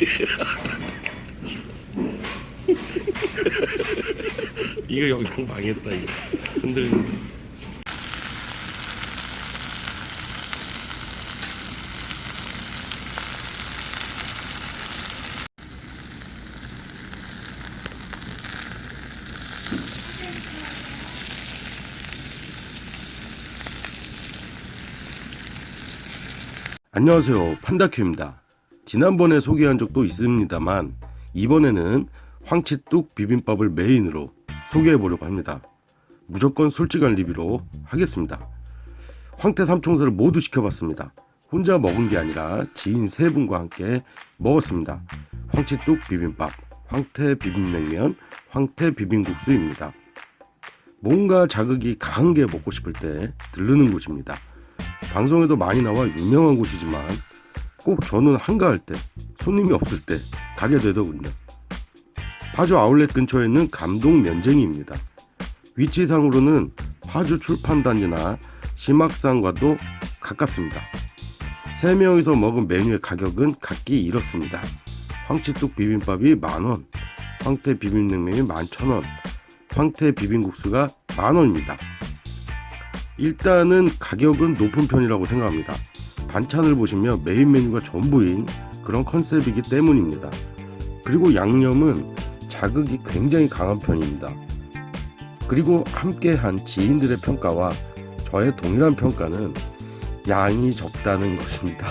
이거 영상 망했다 이거. 흔들린다 안녕하세요. 판다큐입니다. 지난번에 소개한 적도 있습니다만 이번에는 황치뚝 비빔밥을 메인으로 소개해 보려고 합니다. 무조건 솔직한 리뷰로 하겠습니다. 황태 삼총사를 모두 시켜봤습니다. 혼자 먹은 게 아니라 지인 세 분과 함께 먹었습니다. 황치뚝 비빔밥 황태 비빔냉면 황태 비빔국수입니다. 뭔가 자극이 강한 게 먹고 싶을 때 들르는 곳입니다. 방송에도 많이 나와 유명한 곳이지만 꼭 저는 한가할 때 손님이 없을 때 가게 되더군요. 파주 아울렛 근처에 있는 감동 면쟁이입니다. 위치상으로는 파주 출판단지나 심학산과도 가깝습니다. 3명이서 먹은 메뉴의 가격은 각기 이렇습니다. 황치뚝 비빔밥이 만원, 황태 비빔냉면이 만천원, 황태 비빔국수가 만원입니다. 일단은 가격은 높은 편이라고 생각합니다. 반찬을 보시면 메인 메뉴가 전부인 그런 컨셉이기 때문입니다. 그리고 양념은 자극이 굉장히 강한 편입니다. 그리고 함께한 지인들의 평가와 저의 동일한 평가는 양이 적다는 것입니다.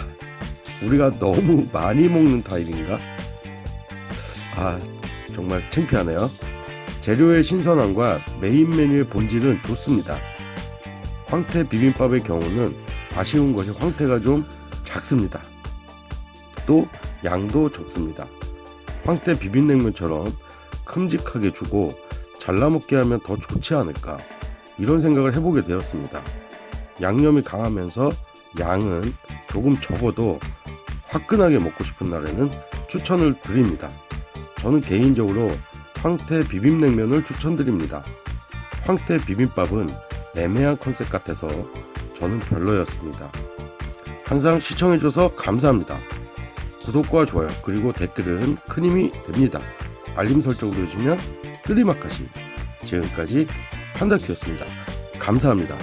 우리가 너무 많이 먹는 타입인가? 아, 정말 창피하네요. 재료의 신선함과 메인 메뉴의 본질은 좋습니다. 황태 비빔밥의 경우는 아쉬운 것이 황태가 좀 작습니다. 또 양도 적습니다. 황태 비빔냉면처럼 큼직하게 주고 잘라먹게 하면 더 좋지 않을까 이런 생각을 해보게 되었습니다. 양념이 강하면서 양은 조금 적어도 화끈하게 먹고 싶은 날에는 추천을 드립니다. 저는 개인적으로 황태 비빔냉면을 추천드립니다. 황태 비빔밥은 애매한 컨셉 같아서 저는 별로였습니다. 항상 시청해주셔서 감사합니다. 구독과 좋아요 그리고 댓글은 큰 힘이 됩니다. 알림 설정 누르시면 뜨리마카시 지금까지 판다큐였습니다. 감사합니다.